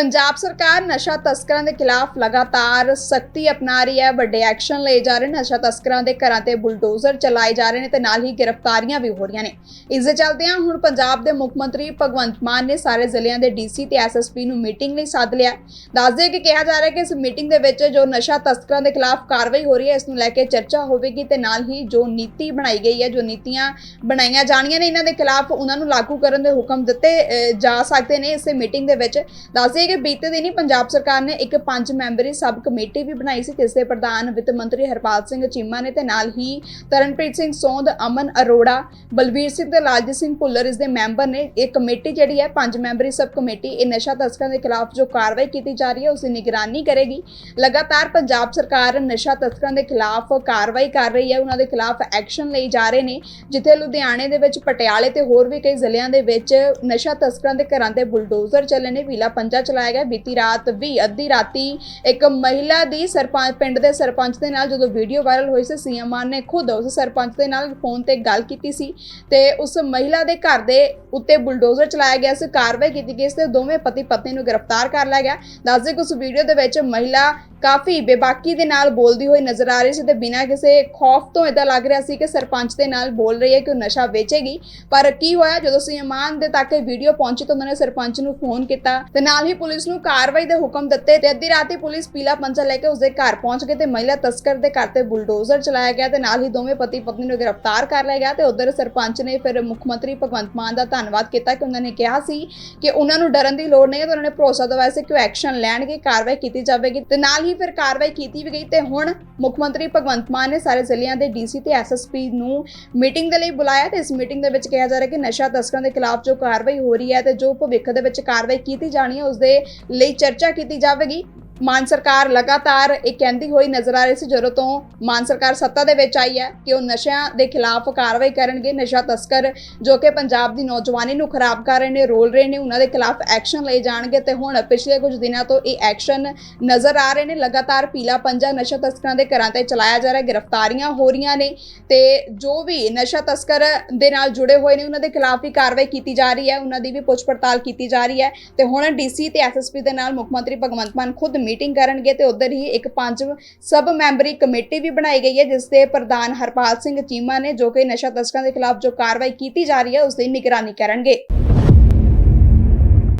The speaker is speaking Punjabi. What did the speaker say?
ਪੰਜਾਬ ਸਰਕਾਰ ਨਸ਼ਾ ਤਸਕਰਾਂ ਦੇ ਖਿਲਾਫ ਲਗਾਤਾਰ ਸਖਤੀ ਅਪਣਾ ਰਹੀ ਹੈ। ਵੱਡੇ ਐਕਸ਼ਨ ਲਏ ਜਾ ਰਹੇ ਨੇ। ਨਸ਼ਾ ਤਸਕਰਾਂ ਦੇ ਘਰਾਂ ਤੇ ਬੁਲਡੋਜ਼ਰ ਚਲਾਏ ਜਾ ਰਹੇ ਨੇ ਤੇ ਨਾਲ ਹੀ ਗ੍ਰਿਫਤਾਰੀਆਂ ਵੀ ਹੋ ਰਹੀਆਂ ਨੇ। ਇਸ ਦੇ ਚੱਲਦਿਆਂ ਹੁਣ ਪੰਜਾਬ ਦੇ ਮੁੱਖ ਮੰਤਰੀ ਭਗਵੰਤ ਮਾਨ ਨੇ ਸਾਰੇ ਜ਼ਿਲ੍ਹਿਆਂ ਦੇ ਡੀਸੀ ਤੇ ਐਸਐਸਪੀ ਨੂੰ ਮੀਟਿੰਗ ਲਈ ਸੱਦ ਲਿਆ ਦੱਸਦੇ ਕਿ ਕਿਹਾ ਜਾ ਰਿਹਾ ਹੈ ਕਿ ਇਸ ਮੀਟਿੰਗ ਦੇ ਵਿੱਚ ਜੋ ਨਸ਼ਾ ਤਸਕਰਾਂ ਦੇ ਖਿਲਾਫ ਕਾਰਵਾਈ ਹੋ ਰਹੀ ਹੈ, ਇਸ ਨੂੰ ਲੈ ਕੇ ਚਰਚਾ ਹੋਵੇਗੀ ਤੇ ਨਾਲ ਹੀ ਜੋ ਨੀਤੀ ਬਣਾਈ ਗਈ ਹੈ, ਜੋ ਨੀਤੀਆਂ ਬਣਾਈਆਂ ਜਾਣੀਆਂ ਨੇ, ਇਹਨਾਂ ਦੇ ਖਿਲਾਫ ਉਹਨਾਂ ਨੂੰ ਲਾਗੂ ਕਰਨ ਦੇ ਹੁਕਮ ਦਿੱਤੇ ਜਾ ਸਕਦੇ ਨੇ। ਇਸੇ ਮੀਟਿੰਗ ਦੇ ਵਿੱਚ ਦੱਸਦੇ ਕਿ ਬੀਤੇ ਦਿਨੀ ਪੰਜਾਬ ਸਰਕਾਰ ਨੇ ਇੱਕ ਪੰਜ ਮੈਂਬਰੀ ਸਬ ਕਮੇਟੀ ਵੀ ਬਣਾਈ ਸੀ ਜਿਸ ਦੇ ਪ੍ਰਧਾਨ ਵਿੱਤ ਮੰਤਰੀ ਹਰਪਾਲ ਸਿੰਘ ਚੀਮਾ ਨੇ ਤੇ ਨਾਲ ਹੀ ਤਰਨਪ੍ਰੀਤ ਸਿੰਘ ਸੋਂਦ, ਅਮਨ ਅਰੋੜਾ, ਬਲਬੀਰ ਸਿੰਘ ਤੇ ਲਾਲਜੀਤ ਸਿੰਘ ਭੁੱਲਰ, ਇਸ ਦੇ ਮੈਂਬਰ ਨੇ ਇਹ ਕਮੇਟੀ ਜਿਹੜੀ ਹੈ ਪੰਜ ਮੈਂਬਰੀ ਸਬ ਕਮੇਟੀ, ਇਹ ਨਸ਼ਾ ਤਸਕਰਾਂ ਦੇ ਖਿਲਾਫ ਜੋ ਕਾਰਵਾਈ ਕੀਤੀ ਜਾ ਰਹੀ ਹੈ ਉਸ ਦੀ ਨਿਗਰਾਨੀ ਕਰੇਗੀ। ਲਗਾਤਾਰ ਪੰਜਾਬ ਸਰਕਾਰ ਨਸ਼ਾ ਤਸਕਰਾਂ ਦੇ ਖਿਲਾਫ ਕਾਰਵਾਈ ਕਰ ਰਹੀ ਹੈ, ਉਹਨਾਂ ਦੇ ਖਿਲਾਫ ਐਕਸ਼ਨ ਲਈ ਜਾ ਰਹੇ ਨੇ, ਜਿੱਥੇ ਲੁਧਿਆਣੇ ਦੇ ਵਿੱਚ ਪਟਿਆਲੇ ਤੇ ਹੋਰ ਵੀ ਕਈ ਜ਼ਿਲ੍ਹਿਆਂ ਦੇ ਵਿੱਚ ਨਸ਼ਾ ਤਸਕਰਾਂ ਦੇ ਘਰਾਂ ਤੇ ਬੁਲਡੋਜ਼ਰ ਚੱਲੇ ਨੇ ਵੀਲਾ ਪੰਜਾ ਚਲਾ ਚਲਾਇਆ ਗਿਆ। ਬੀਤੀ ਰਾਤ ਵੀ ਅੱਧੀ ਰਾਤੀ ਇੱਕ ਮਹਿਲਾ ਦੀ ਸਰਪੰਚ, ਪਿੰਡ ਦੇ ਸਰਪੰਚ ਦੇ ਨਾਲ ਜਦੋਂ ਵੀਡੀਓ ਵਾਇਰਲ ਹੋਈ ਸੀ, ਸੀਐਮ ਮਾਨ ਨੇ ਖੁਦ ਉਸ ਸਰਪੰਚ ਦੇ ਨਾਲ ਫੋਨ ਤੇ ਗੱਲ ਕੀਤੀ ਸੀ ਤੇ ਉਸ ਮਹਿਲਾ ਦੇ ਘਰ ਦੇ ਉੱਤੇ ਬੁਲਡੋਜ਼ਰ ਚਲਾਇਆ ਗਿਆ ਸੀ। ਕਾਰਵਾਈ ਕੀਤੀ ਗਈ। ਸੀ ਤੇ ਦੋਵੇਂ ਪਤੀ ਪਤਨੀ ਨੂੰ ਗ੍ਰਿਫਤਾਰ ਕਰ ਲਿਆ ਗਿਆ। ਦੱਸਦੇ ਕਿ ਉਸ ਵੀਡੀਓ ਦੇ ਵਿੱਚ ਮਹਿਲਾ ਕਾਫੀ ਬੇਬਾਕੀ ਦੇ ਨਾਲ ਬੋਲਦੀ ਹੋਈ ਨਜ਼ਰ ਆ ਰਹੀ ਸੀ ਤੇ ਬਿਨਾਂ ਕਿਸੇ ਖੌਫ ਤੋਂ ਇਦਾਂ ਲੱਗ ਰਿਹਾ ਸੀ ਕਿ ਸਰਪੰਚ ਦੇ ਨਾਲ ਬੋਲ ਰਹੀ ਹੈ ਕਿ ਉਹ ਨਸ਼ਾ ਵੇਚੇਗੀ। ਪਰ ਕੀ ਹੋਇਆ? ਜਦੋਂ ਸੀਮਾਨ ਦੇ ਤੱਕ ਇਹ ਵੀਡੀਓ ਪਹੁੰਚੀ ਤਾਂ ਉਹਨਾਂ ਨੇ ਸਰਪੰਚ ਨੂੰ ਫੋਨ ਕੀਤਾ ਤੇ ਨਾਲ ਹੀ ਪੁਲਿਸ ਨੂੰ ਕਾਰਵਾਈ ਦੇ ਹੁਕਮ ਦਿੱਤੇ ਤੇ ਅੱਧੀ ਰਾਤੀ ਪੁਲਿਸ ਪੀਲਾ ਪੰਚਾ ਲੈ ਕੇ ਉਸਦੇ ਘਰ ਪਹੁੰਚ ਗਈ ਤੇ ਮਹਿਲਾ ਤਸਕਰ ਦੇ ਘਰ ਤੇ ਬੁਲਡੋਜ਼ਰ ਚਲਾਇਆ ਗਿਆ ਤੇ ਨਾਲ ਹੀ ਦੋਵੇਂ ਪਤੀ ਪਤਨੀ ਨੂੰ ਗ੍ਰਿਫਤਾਰ ਕਰ ਲਿਆ ਗਿਆ ਤੇ ਉਧਰ ਸਰਪੰਚ ਨੇ ਫਿਰ ਮੁੱਖ ਮੰਤਰੀ ਭਗਵੰਤ ਮਾਨ ਦਾ ਧੰਨਵਾਦ ਕੀਤਾ ਕਿ ਉਹਨਾਂ ਨੇ ਕਿਹਾ ਸੀ ਕਿ ਉਹਨਾਂ ਨੂੰ ਡਰਨ ਦੀ ਲੋੜ ਨਹੀਂ ਹੈ ਤੇ ਉਹਨਾਂ ਨੇ ਭਰੋਸਾ ਦਿਵਾਇਆ ਸੀ ਕਿ ਉਹ ਐਕਸ਼ਨ ਲੈਣਗੇ, ਕਾਰਵਾਈ ਕੀਤੀ ਜਾਵੇਗੀ ਤੇ ਨਾਲ ਹੀ ਫਿਰ ਕਾਰਵਾਈ ਕੀਤੀ ਵੀ ਗਈ ਤੇ ਹੁਣ ਮੁੱਖ ਮੰਤਰੀ ਭਗਵੰਤ ਮਾਨ ਨੇ ਸਾਰੇ ਜ਼ਿਲ੍ਹਿਆਂ ਦੇ ਡੀਸੀ ਤੇ ਐਸਐਸਪੀ ਨੂੰ ਮੀਟਿੰਗ ਦੇ ਲਈ ਬੁਲਾਇਆ ਤੇ ਇਸ ਮੀਟਿੰਗ ਦੇ ਵਿੱਚ ਕਿਹਾ ਜਾ ਰਿਹਾ ਕਿ ਨਸ਼ਾ ਤਸਕਰਾਂ ਦੇ ਖਿਲਾਫ ਜੋ ਕਾਰਵਾਈ ਹੋ ਰਹੀ ਹੈ ਤੇ ਜੋ ਭਵਿੱਖ ਦੇ ਵਿੱਚ ਕਾਰਵਾਈ ਕੀਤੀ ਜਾਣੀ ਹੈ, ਉਸ ਦੇ ਲਈ ਚਰਚਾ ਕੀਤੀ ਜਾਵੇਗੀ। ਮਾਨ ਸਰਕਾਰ ਲਗਾਤਾਰ ਇਹ ਕਹਿੰਦੀ ਹੋਈ ਨਜ਼ਰ ਆ ਰਹੀ ਸੀ, ਜਦੋਂ ਤੋਂ ਮਾਨ ਸਰਕਾਰ ਸੱਤਾ ਦੇ ਵਿੱਚ ਆਈ ਹੈ ਕਿ ਉਹ ਨਸ਼ਿਆਂ ਦੇ ਖਿਲਾਫ ਕਾਰਵਾਈ ਕਰਨਗੇ, ਨਸ਼ਾ ਤਸਕਰ ਜੋ ਕਿ ਪੰਜਾਬ ਦੀ ਨੌਜਵਾਨੀ ਨੂੰ ਖਰਾਬ ਕਰ ਰਹੇ ਨੇ, ਰੋਲ ਰਹੇ ਨੇ, ਉਹਨਾਂ ਦੇ ਖਿਲਾਫ ਐਕਸ਼ਨ ਲਏ ਜਾਣਗੇ ਤੇ ਹੁਣ ਪਿਛਲੇ ਕੁਝ ਦਿਨਾਂ ਤੋਂ ਇਹ ਐਕਸ਼ਨ ਨਜ਼ਰ ਆ ਰਹੇ ਨੇ, ਲਗਾਤਾਰ ਪੀਲਾ ਪੰਜਾ ਨਸ਼ਾ ਤਸਕਰਾਂ ਦੇ ਘਰਾਂ ਤੇ ਚਲਾਇਆ ਜਾ ਰਿਹਾ, ਗ੍ਰਿਫਤਾਰੀਆਂ ਹੋ ਰਹੀਆਂ ਨੇ ਤੇ ਜੋ ਵੀ ਨਸ਼ਾ ਤਸਕਰ ਦੇ ਨਾਲ ਜੁੜੇ ਹੋਏ ਨੇ, ਉਹਨਾਂ ਦੇ ਖਿਲਾਫ ਵੀ ਕਾਰਵਾਈ ਕੀਤੀ ਜਾ ਰਹੀ ਹੈ, ਉਹਨਾਂ ਦੀ ਵੀ ਪੁੱਛ ਪੜਤਾਲ ਕੀਤੀ ਜਾ ਰਹੀ ਹੈ ਤੇ ਹੁਣ ਡੀਸੀ ਤੇ ਐਸਐਸਪੀ ਦੇ ਨਾਲ ਮੁੱਖ ਮੰਤਰੀ ਭਗਵੰਤ ਮਾਨ ਖੁਦ ਮੀਟਿੰਗ ਕਰਨਗੇ ਤੇ ਉਧਰ ਹੀ ਇੱਕ ਪੰਜ ਸਬ ਮੈਂਬਰੀ ਕਮੇਟੀ ਵੀ ਬਣਾਈ ਗਈ ਹੈ, ਜਿਸ ਦੇ ਪ੍ਰਧਾਨ ਹਰਪਾਲ ਸਿੰਘ ਚੀਮਾ ਨੇ ਜੋ ਕਿ ਨਸ਼ਾ ਤਸਕਰਾਂ ਦੇ ਖਿਲਾਫ ਜੋ ਕਾਰਵਾਈ ਕੀਤੀ ਜਾ ਰਹੀ ਹੈ, ਉਸ ਦੀ ਨਿਗਰਾਨੀ ਕਰਨਗੇ।